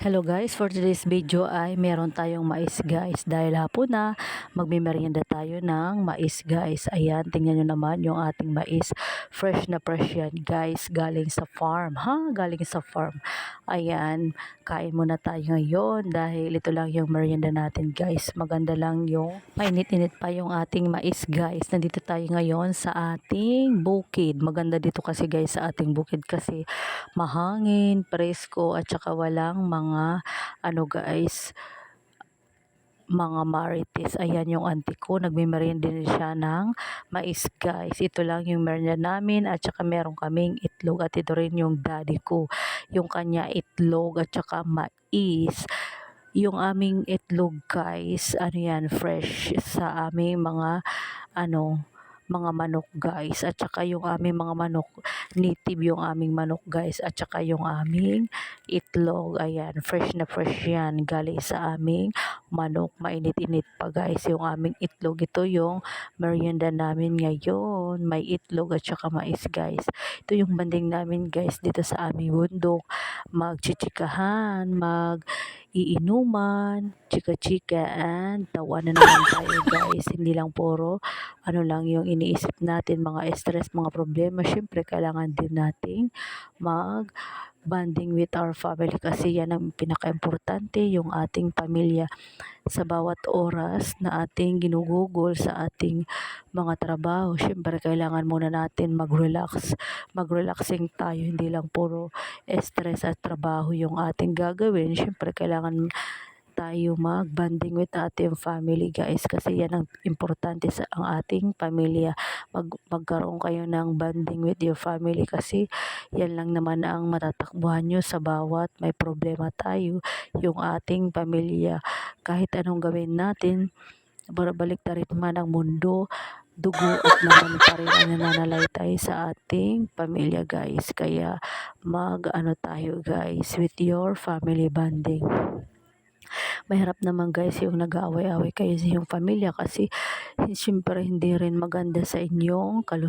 Hello guys, for today's video ay meron tayong mais guys. Dahil hapon na, magmimerienda tayo ng mais guys. Ayan, tingnan nyo naman yung ating mais. Fresh na fresh yan guys, galing sa farm. Ha? Galing sa farm. Ayan, kain muna tayo ngayon dahil ito lang yung merienda natin guys. Maganda lang yung mainit-init pa yung ating mais guys. Nandito tayo ngayon sa ating bukid. Maganda dito kasi guys sa ating bukid kasi mahangin, presko at saka walang mga ano guys mga marites. Ayan yung auntie ko. Nagmimerienda din siya ng mais guys. Ito lang yung merienda namin at saka meron kaming itlog at ito rin yung daddy ko. Yung kanya itlog at saka mais. Yung aming itlog guys, ano yan, fresh sa aming mga ano, mga manok guys. At saka yung aming mga manok native yung aming manok guys. At saka yung aming itlog. Ayan fresh na fresh yan. Galing sa aming manok. Mainit-init pa guys yung aming itlog. Ito yung merienda namin ngayon. May itlog at saka mais guys. Ito yung banding namin guys dito sa aming bundok. Magchichikahan mag iinuman, chika-chika and tawa na naman tayo guys. Hindi lang puro ano lang yung iniisip natin, mga stress, mga problema. Syempre, kailangan din nating mag bonding with our family kasi yan ang pinaka-importante yung ating pamilya sa bawat oras na ating ginugugol sa ating mga trabaho. Syempre, kailangan muna natin mag-relax. Mag-relaxing tayo, hindi lang puro stress at trabaho yung ating gagawin. Syempre, kailangan tayo mag-bonding with ating family guys kasi yan ang importante sa ang ating pamilya. Mag magkaroon kayo ng bonding with your family kasi yan lang naman ang matatakbuhan nyo sa bawat may problema tayo yung ating pamilya. Kahit anong gawin natin babalik ta rin man ang mundo dugo at laman pa rin ang nananalaytay sa ating pamilya guys. Kaya mag ano tayo guys with your family bonding. Mahirap naman guys yung nag-aaway-away kayo sa iyong pamilya kasi siyempre hindi rin maganda sa inyong kalusugan